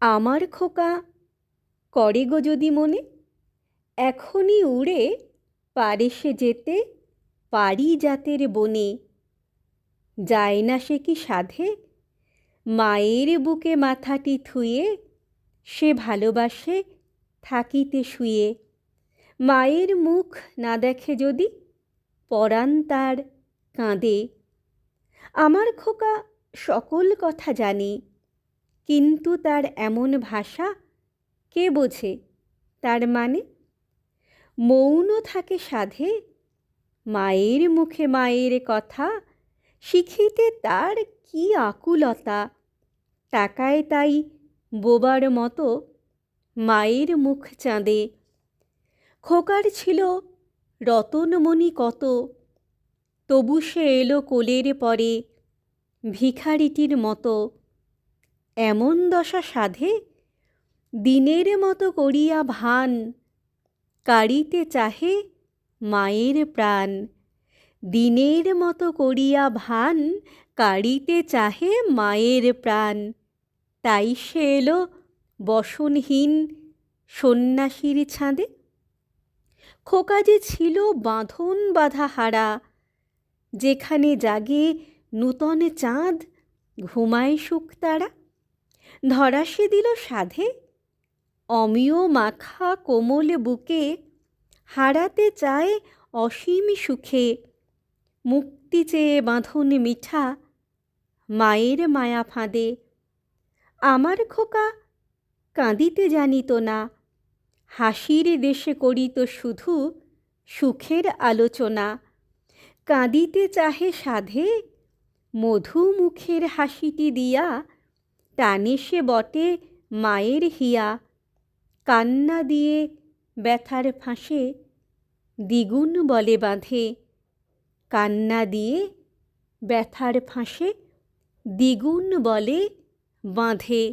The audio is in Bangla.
আমার খোকা করে গো যদি মনে, এখনই উড়ে পারে সে যেতে, পারি জাতের বনে। যায় না সে কি সাধে? মায়ের বুকে মাথাটি থুয়ে সে ভালোবাসে থাকিতে শুয়ে। মায়ের মুখ না দেখে যদি পরাণ তার কাঁদে। আমার খোকা সকল কথা জানে। কিন্তু তার এমন ভাষা কে বোঝে? তার মানে মৌন থাকে সাধে, মায়ের মুখে মায়ের কথা, শিখিতে তার কি আকুলতা? তাকায় তাই বোবার মতো মায়ের মুখ চাঁদে। খোকার ছিল রতনমণি কত, তবু সে এলো কোলের পরে ভিখারিটির মতো। এমন দশা সাধে? দিনের মতো করিয়া ভান, কাড়িতে চাহে মায়ের প্রাণ। দিনের মতো করিয়া ভান, কাড়িতে চাহে মায়ের প্রাণ। তাই সে এলো বসনহীন সন্ন্যাসীর ছাঁদে। খোকা যে ছিল বাঁধন বাঁধা হারা, যেখানে জাগে নূতন চাঁদ, ঘুমায় সুখ তারা। ধরা সে দিল সাধে। অমিয় মাখা কোমল বুকে, হারাতে চায় অসীম সুখে। মুক্তি চেয়ে বাঁধন মিঠা, মায়ের মায়া ফাঁদে। আমার খোকা, কাঁদিতে জানিত না। হাসির দেশে করিত শুধু সুখের আলোচনা। কাঁদিতে চাহে সাধে মধু মুখের হাসিটি দিয়া টানে সে বটে মায়ের হিয়া। কান্না দিয়ে ব্যথার ফাঁসে দ্বিগুণ বলে বাঁধে। কান্না দিয়ে ব্যথার ফাঁসে দ্বিগুণ বলে বাঁধে।